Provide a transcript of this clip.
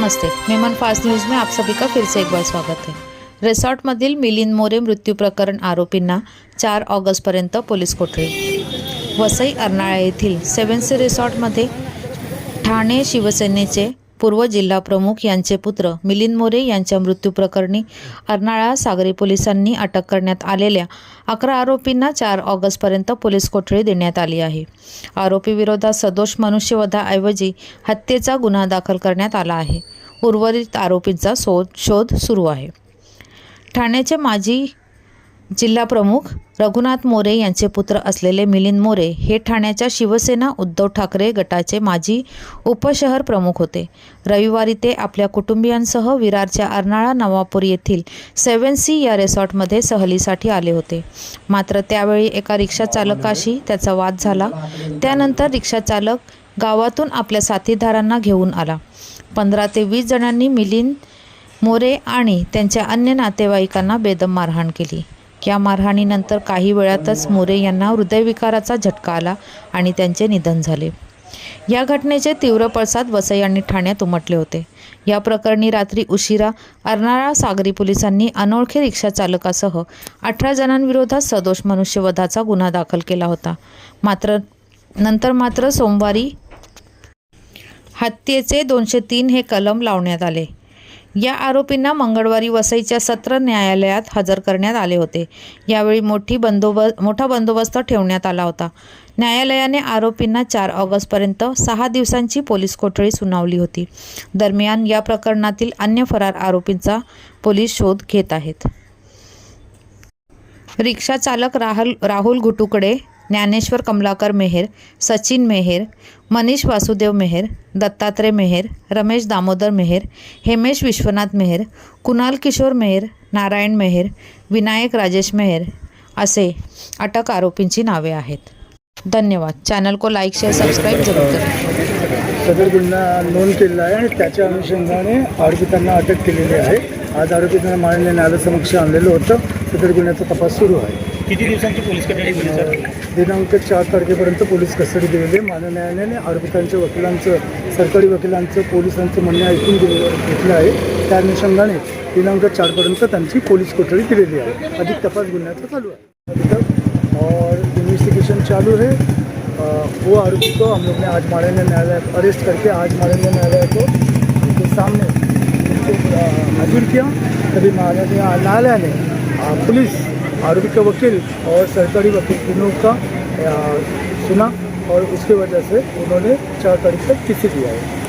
नमस्ते. Memon fast news में आप सभी का फिर से एक बार स्वागत है. रिसॉर्टमधील मिलिंद मोरे मृत्यू प्रकरण आरोपींना चार ऑगस्टपर्यंत पोलीस कोठडी. वसई अर्नाळा येथील सेव्हन्स रिसॉर्टमध्ये ठाणे शिवसेनेचे पूर्व जिल्हा प्रमुख यांचे पुत्र मिलिंद मोरे यांच्या मृत्यू प्रकरणी अर्नाळा सागरी पोलिसांनी अटक करण्यात आलेल्या अकरा आरोपींना चार ऑगस्टपर्यंत पोलीस कोठडी देण्यात आली आहे. आरोपीविरोधात सदोष मनुष्यवधाऐवजी हत्येचा गुन्हा दाखल करण्यात आला आहे. उर्वरित आरोपींचा शोध शोध सुरू आहे. ठाण्याचे माजी जिल्हाप्रमुख रघुनाथ मोरे यांचे पुत्र असलेले मिलिंद मोरे हे ठाण्याच्या शिवसेना उद्धव ठाकरे गटाचे माजी उपशहर प्रमुख होते. रविवारी ते आपल्या कुटुंबियांसह विरारच्या अर्नाळा नवापूर येथील सेव्हन सी या रिसॉर्टमध्ये सहलीसाठी आले होते. मात्र त्यावेळी एका रिक्षा चालकाशी त्याचा वाद झाला. त्यानंतर रिक्षा चालक गावातून आपल्या साथीदारांना घेऊन आला. पंधरा ते वीस जणांनी मिलिंद मोरे आणि त्यांच्या अन्य नातेवाईकांना बेदम मारहाण केली. या मारहाणीनंतर काही वेळातच मोरे यांना हृदयविकाराचा झटका आला आणि त्यांचे निधन झाले. या घटनेचे तीव्र पडसाद वसई आणि ठाण्यात उमटले होते. या प्रकरणी रात्री उशिरा अर्नाळा सागरी पोलिसांनी अनोळखी रिक्षा चालकासह अठरा जणांविरोधात सदोष मनुष्यवधाचा गुन्हा दाखल केला होता. मात्र नंतर मात्र सोमवारी हत्येचे दोनशे तीन हे कलम लावण्यात आले. या आरोपींना मंगळवारी वसईच्या सत्र न्यायालयात हजर करण्यात आले होते. यावेळी मोठी बंदोबस्त मोठा बंदोबस्त ठेवण्यात आला होता. न्यायालयाने आरोपींना चार ऑगस्टपर्यंत सहा दिवसांची पोलीस कोठडी सुनावली होती. दरम्यान या प्रकरणातील अन्य फरार आरोपींचा पोलीस शोध घेत आहेत. रिक्षा चालक राहुल राहुल घुटुकडे ज्ञानेश्वर कमलाकर मेहेर सचिन मेहेर मनीष वासुदेव मेहेर दत्तात्रय मेहेर रमेश दामोदर मेहेर हेमेश विश्वनाथ मेहेर कुणाल किशोर मेहेर नारायण मेहेर विनायक राजेश मेहेर असे अटक आरोपींची नावे आहेत. धन्यवाद. चॅनल को लाईक शेअर सबस्क्राईब जरूर करा. सदर गुन्हा नोंद केलेला आहे. आणि त्याच्या अनुषंगाने आरोपितांना अटक केलेली आहे. आज आरोपितांना माननीय न्यायालयासमक्ष आणलेलं होतं. सदर गुन्ह्याचा तपास सुरू आहे. किती दिवसांची पोलीस कस्टडी दिली, सर? दिनांक चार तारखेपर्यंत पोलीस कस्टडी दिलेली आहे. माननीय न्यायालयाने आरोपितांच्या वकिलांचं, सरकारी वकिलांचं, पोलिसांचं म्हणणे ऐकून घेतलं आहे. त्या अनुषंगाने दिनांक चारपर्यंत त्यांची पोलीस कोठडी दिलेली आहे. अधिक तपास गुन्ह्याचा चालू आहे. और इन्वेस्टिगेशन चालू है वो आरोपी को हम लोग ने आज माननीय न्यायालय अरेस्ट करके आज माननीय न्यायालय को उनके सामने हाजिर किया. तभी माननीय न्यायालय ने पुलिस आरोपी का वकील और सरकारी वकील तीनों का सुना और उसकी वजह से उन्होंने चार तारीख तक किसी दिया है